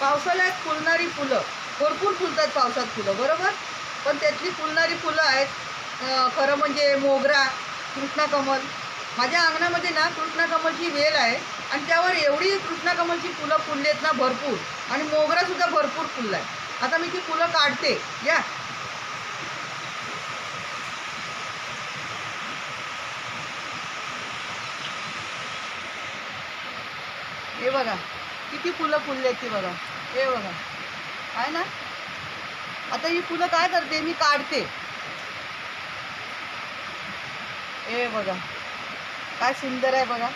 पावसाळ्यात फुलणारी फुलं. भरपूर फुलतात पावसात फुलं बरोबर? पण त्यातली फुलणारी फुलं आहेत खरं म्हणजे मोगरा कृष्णाकमल. माझ्या अंगणामध्ये ना कृष्णाकमलची वेल आहे आणि त्यावर एवढी कृष्णाकमलची फुलं फुलली आहेत ना भरपूर आणि मोगरासुद्धा भरपूर फुलला आहे आता मी ती फुलं काढते. या. हे बघा. किती फुलं फुलली आहेत ती बघा. हे बघा. आहे ना? आता ही फुलं काय करते? मी काढते. हे बघा. काय सुंदर आहे बघा.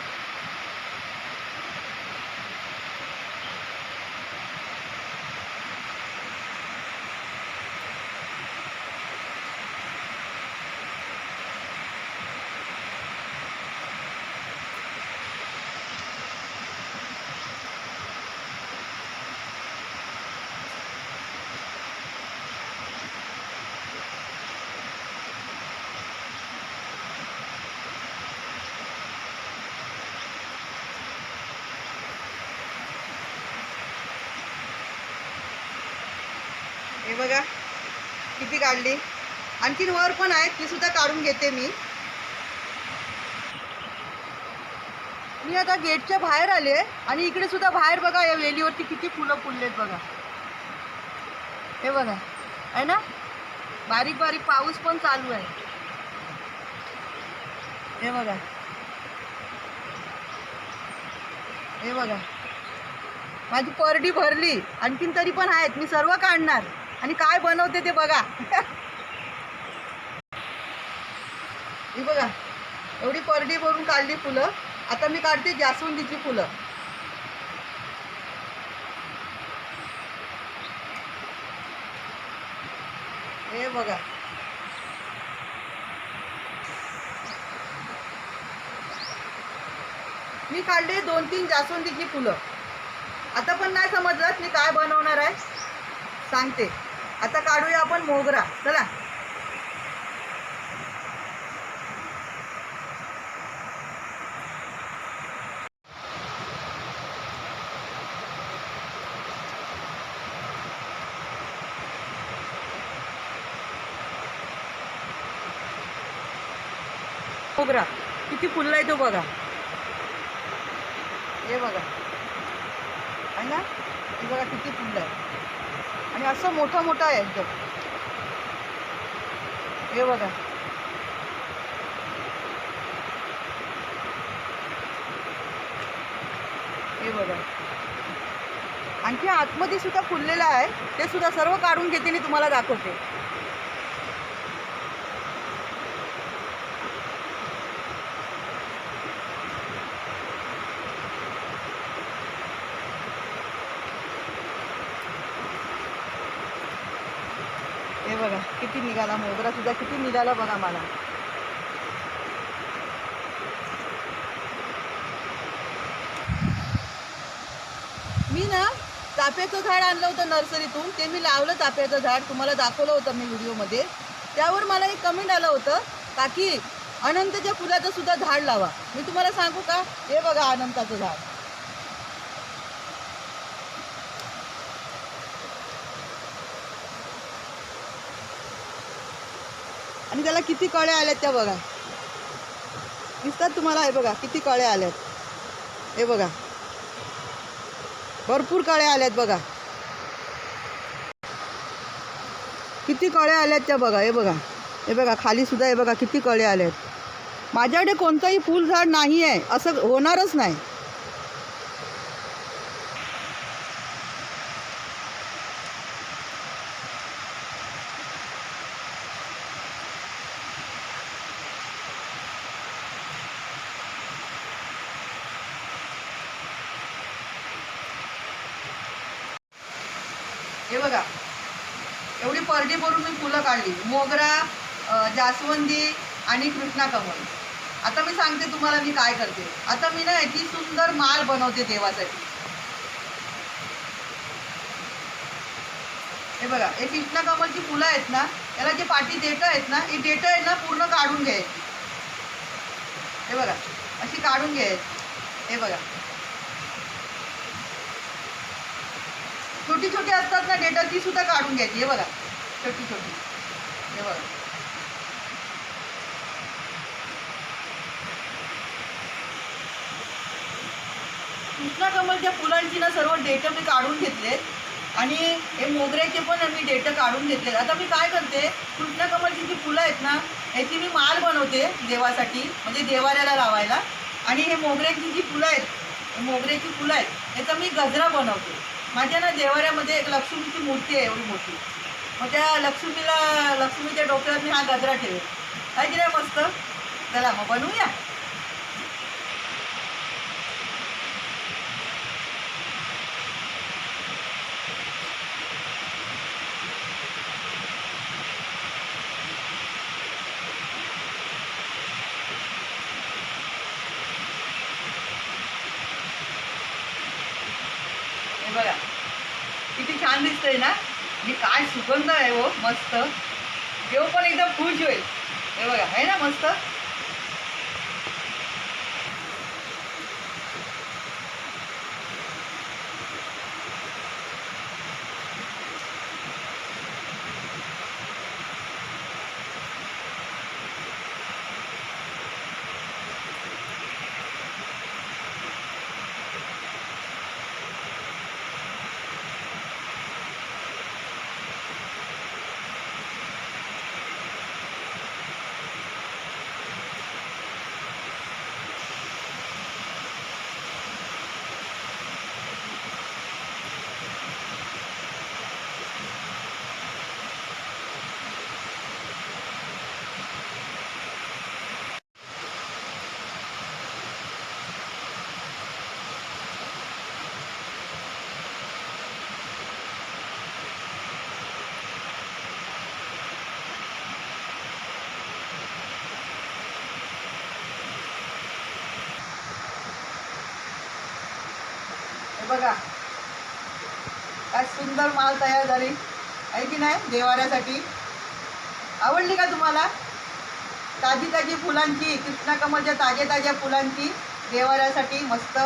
बघा. किती काढली. आणखीन वर पण आहेत. ती सुद्धा काढून घेते मी. मी आता गेटच्या बाहेर आले आणि इकडे सुद्धा बाहेर बघा या वेलीवरती किती फुलं फुललेत बघा. हे बघा. आहे ना? बारीक बारीक पाऊस पण चालू आहे. हे बघा. हे बघा. माझी परडी भरली. आणखीन तरी पण आहेत. मी सर्व काढणार. आणि काय बनवते ते बघा. ही बघा एवढी परडी भरून काढली फुलं. आता मी काढते जास्वंदीची फुलं. हे बघा. मी काढले दोन तीन जास्वंदीची फुलं. आता पण नाही समजलं मी काय बनवणार आहे. सांगते. आता काढूया आपण मोगरा. चला. मोगरा. किती फुलला आहे तो बघा. हे बघा. आहे ना? हे बघा किती फुललं आहे आणि असं मोठं मोठं आहे एकदम. हे बघा. हे बघा. आणखी आतमध्ये सुद्धा फुललेलं आहे. ते सुद्धा सर्व काढून घेते मी तुम्हाला दाखवते हे बघा किती निघाला मोगरा सुद्धा किती निघाला बघा मला. मी ना चाफ्याचं झाड आणलं होतं नर्सरीतून. ते मी लावलं चाफ्याचं झाड. तुम्हाला दाखवलं होतं मी व्हिडिओमध्ये. त्यावर मला एक कमेंट आलं होतं काकी अनंतच्या फुलाचं सुद्धा झाड लावा. मी तुम्हाला सांगू का? हे बघा अनंताचं झाड. आणि त्याला किती कळे आल्यात त्या बघा. दिसतात तुम्हाला? हे बघा किती कळे आल्यात हे बघा. भरपूर कळे आल्यात बघा. किती कळे आल्यात त्या बघा हे बघा. हे बघा खाली सुद्धा हे बघा किती कळे आल्यात माझ्याकडे कोणतंही फुलझाड नाही आहे असं होणारच नाही. हे बघा. एवढी परडी भरून मी फुलं काढली. मोगरा जास्वंदी आणि कृष्णाकमल आता मी सांगते तुम्हाला मी काय करते. आता मी ना याची सुंदर माळ बनवते देवासाठी. हे बघा हे कृष्णकमलची फुलं आहेत ना याला जे पाठी देठं आहेत ना ही देठं आहेत ना पूर्ण काढून घ्यायची. हे बघा अशी काढून घ्यायची. हे बघा. छोटी छोटी असतात ना डेटल ती सुद्धा काढून घ्यायची. हे बघा. छोटी छोटी हे बघा. कृष्णा कमलच्या फुलांची ना सर्व डेट मी काढून घेतलेत. आणि हे मोगऱ्याचे पण मी डेट काढून घेतले आता मी काय करते कृष्णा कमलची जी फुलं आहेत ना ह्याची मी माल बनवते देवासाठी म्हणजे देवाऱ्याला लावायला. आणि हे मोगऱ्याची जी फुलं आहेत मोगऱ्याची फुलं आहेत याचा मी गजरा बनवते. माझ्या ना देवाऱ्यामध्ये एक लक्ष्मीची मूर्ती आहे एवढी मोठी. मग त्या लक्ष्मीला लक्ष्मीच्या डोक्यावर मी हा गजरा ठेवेल काय की नाही मस्त. चला मग बनवूया हे बघा किती छान दिसतंय ना? मी काय सुगंध आहे हो मस्त. देव पण एकदम खुश होईल. हे बघा आहे ना मस्त? बघा. काय सुंदर माल तयार झाली. आहे की नाही? देवाऱ्यासाठी. आवडली का तुम्हाला? ताजी ताजी फुलांची कृष्णा कमलच्या ताज्या ताज्या फुलांची देवाऱ्यासाठी मस्त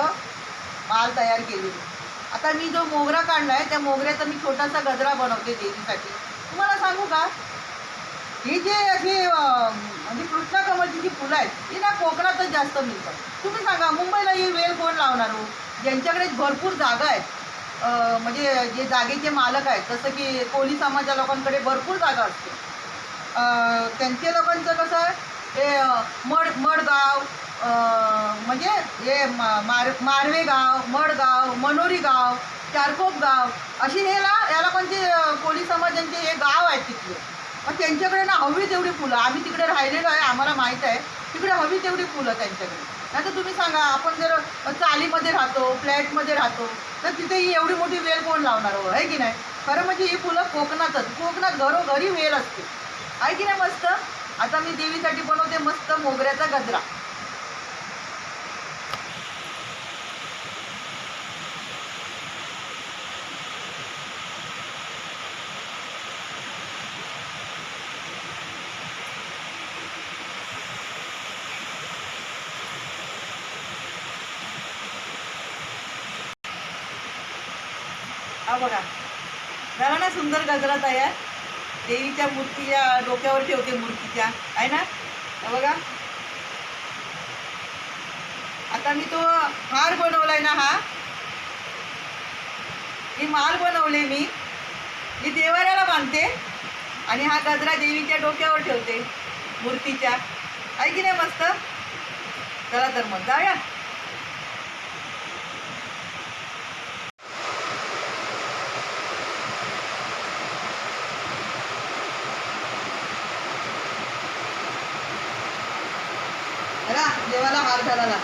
माल तयार केली. आता मी जो मोगरा काढला आहे त्या मोगऱ्याचा मी छोटासा गजरा बनवते देवीसाठी. तुम्हाला सांगू का? ही जे अशी म्हणजे कृष्णा कमलची जी फुलं आहेत ती ना कोकणातच जास्त मिळतात. तुम्ही सांगा मुंबईला ही वेल कोण लावणार हो? ज्यांच्याकडे भरपूर जागा आहेत. म्हणजे जे जागेचे मालक आहेत जसं की कोळी समाजा लोकांकडे भरपूर जागा असते. त्यांच्या लोकांचं कसं आहे हे मड मडगाव म्हणजे हे मा- मार मारवे गाव मडगाव मनोरी गाव चारकोप गाव अशी हे ना या लोकांचे कोळी समाजांचे हे गाव आहेत तिथले. मग त्यांच्याकडे ना हवी तेवढी फुलं आम्ही तिकडे राहिलेलो आहे आम्हाला माहीत आहे तिकडे हवी तेवढी फुलं त्यांच्याकडे. नाही तर तुम्ही सांगा आपण जर चालीमध्ये राहतो फ्लॅटमध्ये राहतो तर तिथे ही एवढी मोठी वेल कोण लावणार हो? आहे की नाही? खरं म्हणजे ही फुलं कोकणातच कोकणात घरोघरी वेल असते. आहे की नाही मस्त? आता मी देवीसाठी बनवते मस्त मोगऱ्याचा गजरा. हा बघा. झाला ना सुंदर गजरा तयार. देवीच्या मूर्तीच्या डोक्यावर ठेवते मूर्तीच्या. आहे ना? बघा. आता मी तो हार बनवलाय ना हा. ही माल बनवले मी. मी देवाऱ्याला बांधते आणि हा गजरा देवीच्या डोक्यावर ठेवते मूर्तीच्या. आहे की नाही मस्त? चला तर मग जाऊया चला देवाला झाला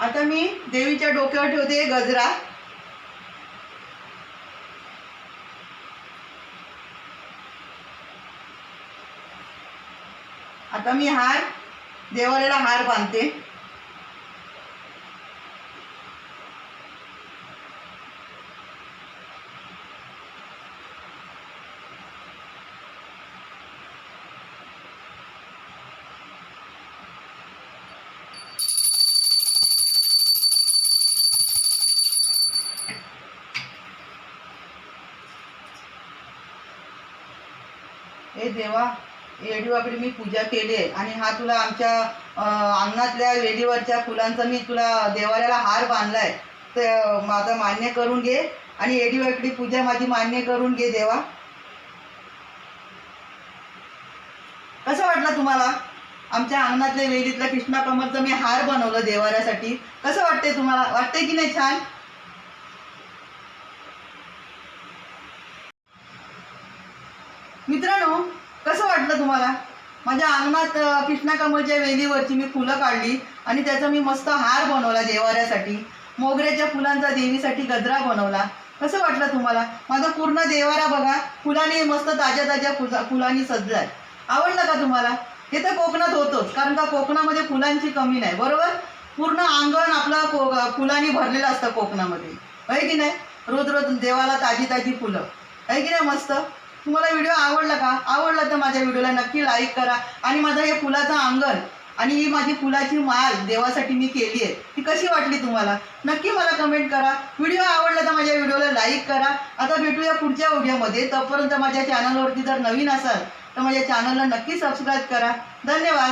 आता मी देवीच्या डोक्यावर ठेवते गजरा. आता मी हार देवाला हार बांधते. हे देवा येडीवाकडे मी पूजा केली आहे. आणि हा तुला आमच्या अंगणातल्या वेलीवरच्या फुलांचा मी तुला देवाऱ्याला हार बांधलाय. तर माझा मान्य करून घे. आणि येडीवाकडे पूजा माझी मान्य करून घे देवा. कसं वाटलं तुम्हाला? आमच्या अंगणातल्या वेलीतल्या कृष्णा कमलचं मी हार बनवलं देवाऱ्यासाठी. कसं वाटतंय तुम्हाला? वाटतंय की नाही छान? मित्रांनो कसं तुम्हाला माझ्या अंगणात अं, कृष्णा वेलीवरची मी फुलं काढली आणि त्याचा मी मस्त हार बनवला देवाऱ्यासाठी. मोगऱ्याच्या फुलांचा देवीसाठी गजरा बनवला. कसं वाटलं तुम्हाला? माझा पूर्ण देवारा बघा. फुलांनी मस्त ताज्या ताज्या फुला फुलांनी सजलाय. आवडलं का तुम्हाला? हे तर कोकणात होतोच कारण का कोकणामध्ये फुलांची कमी नाही बरोबर? पूर्ण अंगण आपलं को फुलांनी भरलेलं असतं कोकणामध्ये. आहे की नाही? रोज रोज देवाला ताजी ताजी फुलं. आहे की नाही मस्त? तुम्हाला व्हिडिओ आवडला का? आवडला तर माझ्या व्हिडिओला नक्की लाईक करा. आणि माझं हे फुलाचं अंगण आणि ही माझी फुलाची माल देवासाठी मी केली आहे. ती कशी वाटली तुम्हाला? नक्की मला कमेंट करा. व्हिडिओ आवडला तर माझ्या व्हिडिओला लाईक करा. आता भेटूया पुढच्या व्हिडिओमध्ये तोपर्यंत माझ्या चॅनलवरती जर नवीन असाल तर माझ्या चॅनलला नक्की सबस्क्राईब करा. धन्यवाद.